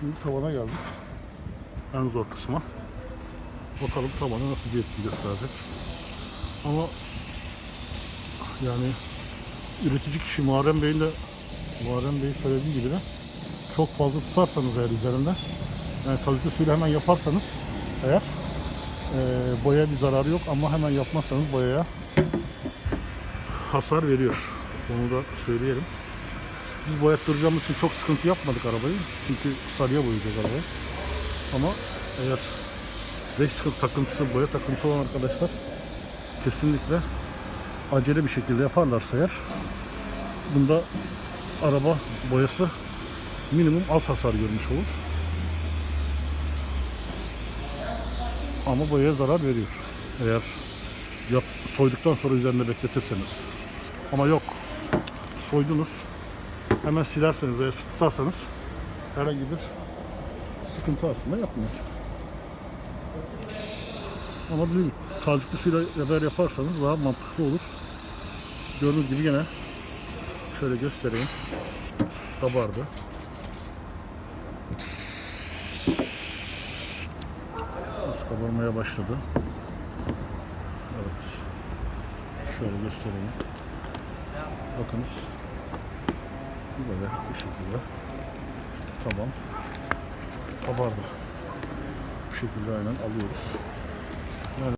Şimdi tavana geldik. En zor kısma. Bakalım tavana nasıl bir etki gösterecek. Ama yani üretici kişi Muharrem Bey'in de Muharrem Bey söylediği gibi de çok fazla tutarsanız eğer üzerinde yani kalıcı suyla hemen yaparsanız eğer e, boyaya bir zararı yok ama hemen yapmazsanız boyaya hasar veriyor. Onu da söyleyelim. Biz boyattıracağımız için çok sıkıntı yapmadık arabayı. Çünkü sarıya boyayacağız arabayı. Ama eğer 5 sıkıntı takıntısı, boya takıntısı olan arkadaşlar kesinlikle acele bir şekilde yaparlarsa eğer bunda araba boyası minimum az hasar görmüş olur. Ama boyaya zarar veriyor. Eğer yap, soyduktan sonra üzerinde bekletirseniz. Ama yok. Soydunuz. Hemen silerseniz veya su tutarsanız herhangi bir sıkıntı aslında yapmıyor. Ama bir kalcıklı suyla beraber yaparsanız daha mantıklı olur. Gördüğünüz gibi yine şöyle göstereyim. Kabardı. Az kabarmaya başladı. Evet. Şöyle göstereyim. Bakınız. Böyle bu şekilde. Tamam. Kabardı. Bu şekilde aynen alıyoruz.